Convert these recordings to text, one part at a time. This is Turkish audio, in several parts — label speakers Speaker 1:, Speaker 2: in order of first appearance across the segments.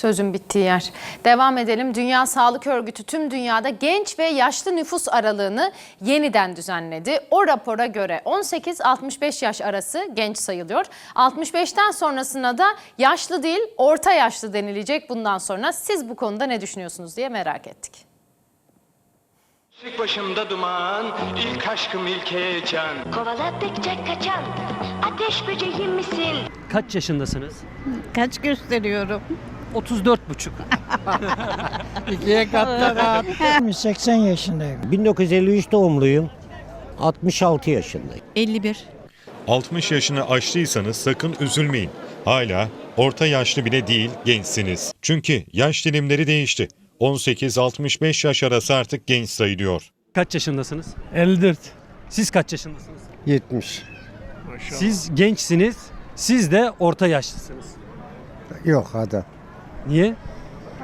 Speaker 1: Sözün bittiği yer. Devam edelim. Dünya Sağlık Örgütü tüm dünyada genç ve yaşlı nüfus aralığını yeniden düzenledi. O rapora göre 18-65 yaş arası genç sayılıyor. 65'ten sonrasına da yaşlı değil orta yaşlı denilecek bundan sonra. Siz bu konuda ne düşünüyorsunuz diye merak ettik.
Speaker 2: İlk başımda duman, ilk aşkım ilk heyecan.
Speaker 3: Kovaladıkça kaçan ateş böceği misin?
Speaker 4: Kaç yaşındasınız?
Speaker 5: Kaç gösteriyorum?
Speaker 4: 34 buçuk.
Speaker 6: 80 yaşındayım.
Speaker 7: 1953 doğumluyum. 66 yaşındayım.
Speaker 5: 51.
Speaker 8: 60 yaşını aştıysanız sakın üzülmeyin. Hala orta yaşlı bile değil gençsiniz. Çünkü yaş dilimleri değişti. 18-65 yaş arası artık genç sayılıyor.
Speaker 4: Kaç yaşındasınız?
Speaker 6: 54.
Speaker 4: Siz kaç yaşındasınız?
Speaker 7: 70.
Speaker 4: Siz gençsiniz. Siz de orta yaşlısınız.
Speaker 7: Yok adam.
Speaker 4: Niye?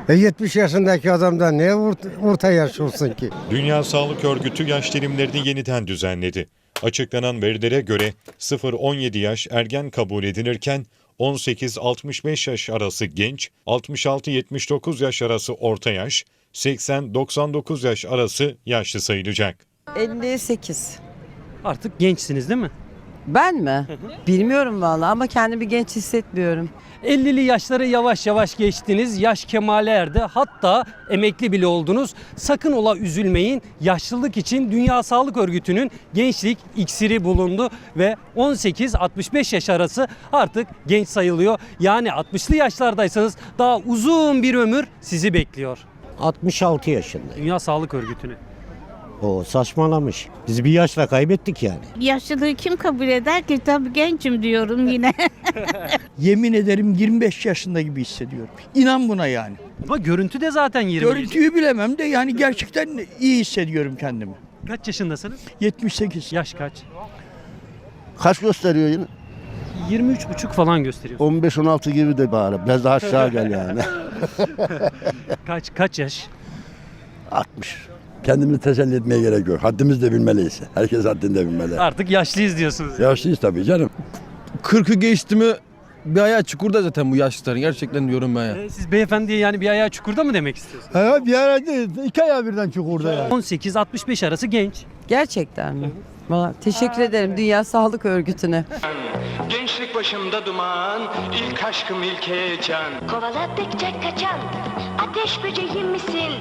Speaker 7: E 70 yaşındaki adamdan ne orta, orta yaş olsun ki?
Speaker 8: Dünya Sağlık Örgütü yaş dilimlerini yeniden düzenledi. Açıklanan verilere göre 0-17 yaş ergen kabul edilirken 18-65 yaş arası genç, 66-79 yaş arası orta yaş, 80-99 yaş arası yaşlı sayılacak.
Speaker 9: 58.
Speaker 4: Artık gençsiniz değil mi?
Speaker 9: Ben mi? Bilmiyorum vallahi ama kendimi genç hissetmiyorum.
Speaker 4: 50'li yaşları yavaş yavaş geçtiniz. Yaş kemale erdi. Hatta emekli bile oldunuz. Sakın ola üzülmeyin. Yaşlılık için Dünya Sağlık Örgütü'nün gençlik iksiri bulundu ve 18-65 yaş arası artık genç sayılıyor. Yani 60'lı yaşlardaysanız daha uzun bir ömür sizi bekliyor.
Speaker 7: 66 yaşındayım.
Speaker 4: Dünya Sağlık Örgütü'nü.
Speaker 7: O saçmalamış. Biz bir yaşla kaybettik yani.
Speaker 5: Yaşlılığı kim kabul eder ki? Tabii gencim diyorum yine.
Speaker 6: Yemin ederim 25 yaşında gibi hissediyorum. İnan buna yani.
Speaker 4: Ama görüntü de zaten 20.
Speaker 6: Görüntüyü bilemem de yani gerçekten iyi hissediyorum kendimi.
Speaker 4: Kaç yaşındasınız?
Speaker 6: 78.
Speaker 4: Yaş kaç?
Speaker 10: Kaç gösteriyor yine?
Speaker 4: 23,5 falan gösteriyor.
Speaker 10: 15-16 gibi de bari. Biraz daha aşağı gel yani.
Speaker 4: Kaç kaç yaş?
Speaker 10: 60. Kendimizi teselli etmeye gerek yok. Haddimizi de bilmeliyiz. Herkes haddini de bilmeli.
Speaker 4: Artık yaşlıyız diyorsunuz.
Speaker 10: Yaşlıyız tabii canım.
Speaker 11: 40'ı geçti mi bir ayağı çukurda zaten bu yaşlıların. Gerçekten diyorum ben ya.
Speaker 4: Ee, Siz beyefendiye yani bir ayağı çukurda mı demek istiyorsunuz?
Speaker 6: Ha, bir ara değil. iki ayağı birden çukurda yani.
Speaker 4: 18-65 arası genç.
Speaker 9: Gerçekten mi? Vallahi teşekkür ederim Dünya Sağlık Örgütü'ne.
Speaker 2: Gençlik başımda duman, ilk aşkım ilk heyecan.
Speaker 3: Kovaladıkça kaçan ateş böceği misin?